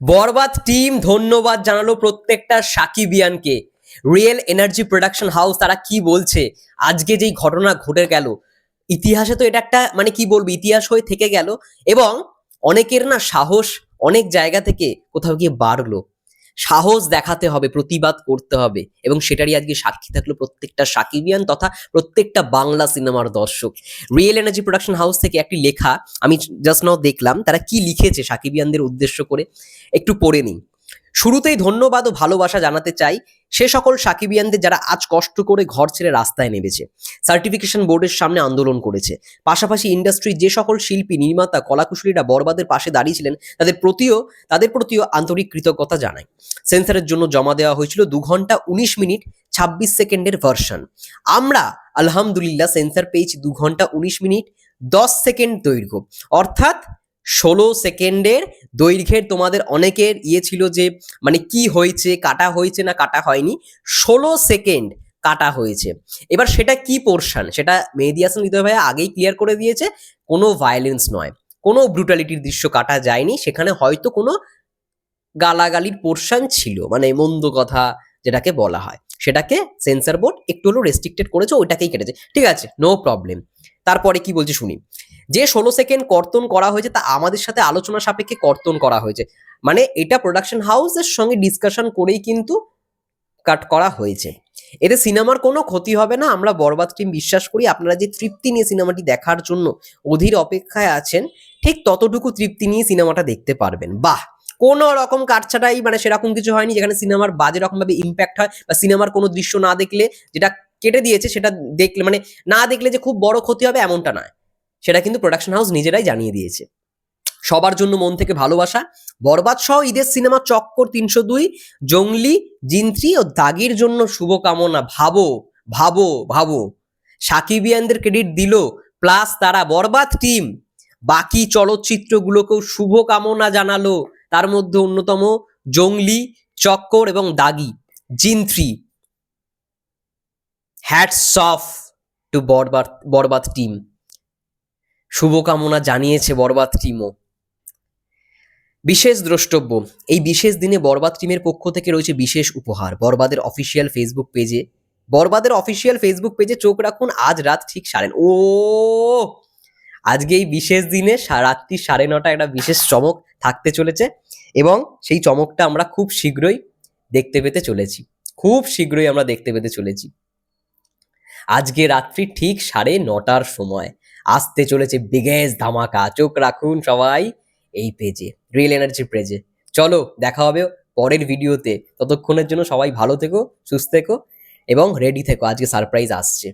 বরবাদ team ধন্যবাদ জানালো প্রত্যেকটা সাকিবিয়ানকে। রিয়েল এনার্জি প্রোডাকশন হাউস তারা কি বলছে? আজকে যেই ঘটনা ঘটে গেল, ইতিহাসে তো এটা একটা মানে কি বলব, ইতিহাস হয়ে থেকে গেল এবং অনেকের না সাহস অনেক জায়গা থেকে কোথাও গিয়ে বাড়লো। সাহস দেখাতে হবে, প্রতিবাদ করতে হবে। এবং সেটারই আজকে সাক্ষী থাকল প্রত্যেকটা সাকিবিয়ান তথা প্রত্যেকটা বাংলা সিনেমার দর্শক। রিয়েল এনার্জি প্রোডাকশন হাউস থেকে একটি লেখা আমি জাস্ট নাও দেখলাম, তারা কি লিখেছে সাকিবিয়ানদের উদ্দেশ্য করে? একটু পড়ে নিই। শুরুতেই ধন্যবাদ ও ভালোবাসা জানাতে চাই সে সকল সাকিবিয়ানদের যারা আজ কষ্ট করে ঘর ছেড়ে রাস্তায় নেমেছে। সার্টিফিকেশন বোর্ডের সামনে আন্দোলন করেছে। পাশাপাশি ইন্ডাস্ট্রির যে সকল শিল্পী, নির্মাতা, কলাকুশলীরা বরবাদের পাশে দাঁড়িয়েছিলেন, তাদের প্রতিও তাদের প্রতিও আন্তরিক কৃতজ্ঞতা জানাই। সেন্সারের জন্য জমা দেওয়া হয়েছিল দু ঘণ্টা উনিশ মিনিট ছাব্বিশ সেকেন্ডের ভার্সন। আমরা, আলহামদুলিল্লাহ, সেন্সার পেয়েছি দু ঘণ্টা উনিশ মিনিট দশ সেকেন্ড দৈর্ঘ্য। অর্থাৎ ষোলো সেকেন্ডের দৈর্ঘ্যের তোমাদের অনেকের ইয়ে ছিল যে মানে কি হয়েছে, কাটা হয়েছে না কাটা হয়নি, ষোলো সেকেন্ড কাটা হয়েছে। এবার সেটা কি পোর্শন সেটা মেহেদি হাসান হৃদয় ভাইয়া আগেই ক্লিয়ার করে দিয়েছে, কোনো ভায়োলেন্স নয়। কোনো ব্রুটালিটির দৃশ্য কাটা যায়নি, সেখানে হয়তো কোনো গালাগালির পোর্শন ছিল মানে মন্দ কথা যেটাকে বলা হয়। সেটাকে সেন্সার বোর্ড একটু হলেও রেস্ট্রিক্টেড করেছে, ওইটাকেই কেটেছে। ঠিক আছে নো প্রবলেম তারপরে কি বলছি শুনি? যে ষোলো সেকেন্ড কর্তন করা হয়েছে, তা আমাদের সাথে আলোচনা সাপেক্ষে কর্তন করা হয়েছে। মানে এটা প্রোডাকশন হাউসের সঙ্গে ডিসকাশন করেই কিন্তু কাট করা হয়েছে। এতে সিনেমার কোনো ক্ষতি হবে না, আমরা বরবাদ টিম বিশ্বাস করি, আপনারা যে তৃপ্তি নিয়ে সিনেমাটি দেখার জন্য অধীর অপেক্ষায় আছেন, ঠিক ততটুকু তৃপ্তি নিয়ে সিনেমাটা দেখতে পারবেন। বাহ! কোনো রকম কাটছাটাই মানে সেরকম কিছু হয়নি, যেখানে সিনেমার বাজে রকমভাবে ইম্প্যাক্ট হয় বা সিনেমার কোনো দৃশ্য না দেখলে, যেটা কেটে দিয়েছে সেটা দেখলে মানে না দেখলে যে খুব বড় ক্ষতি হবে, এমনটা নয়। সেটা কিন্তু প্রোডাকশন হাউস নিজেরাই জানিয়ে দিয়েছে। সবার জন্য মন থেকে ভালোবাসা, বরবাদ সহ ঈদের সিনেমা চক্কর তিনশো দুই, জঙ্গলি, জিন্ত্রি ও দাগির জন্য শুভকামনা। ভাবো ভাবো ভাবো। সাকিবিয়ানদের ক্রেডিট দিল প্লাস তারা বরবাদ টিম বাকি চলচ্চিত্রগুলোকেও শুভকামনা জানালো, তার মধ্যে অন্যতম জঙ্গলি, চক্কর এবং দাগি, জিন্ত্রি। Hats off to Borbaad Borbaad team শুভকামনা জানিয়েছে বরবাদ টিমও। বিশেষ দ্রষ্টব্য, এই বিশেষ দিনে বরবাদ টিমের পক্ষ থেকে রয়েছে বিশেষ উপহার। বরবাদের অফিসিয়াল ফেসবুক পেজে, বরবাদের অফিসিয়াল ফেসবুক পেজে চোখ রাখুন, আজ রাত ঠিক সাড়ে ও, আজকে এই বিশেষ দিনে রাত্রি সাড়ে নটা একটা বিশেষ চমক থাকতে চলেছে এবং সেই চমকটা আমরা খুব শীঘ্রই দেখতে পেতে চলেছি। খুব শীঘ্রই আমরা দেখতে পেতে চলেছি। আজকে রাত্রি ঠিক সাড়ে নটার সময়। আসতে চলেছে বিগেস্ট ধামাকা। চোখ রাখুন সবাই এই পেজে রিয়েল এনার্জির পেজে চলো, দেখা হবে পরের ভিডিওতে ততক্ষণের জন্য সবাই ভালো থেকো, সুস্থ থেকো এবং রেডি থেকো। আজকে সারপ্রাইজ আসছে।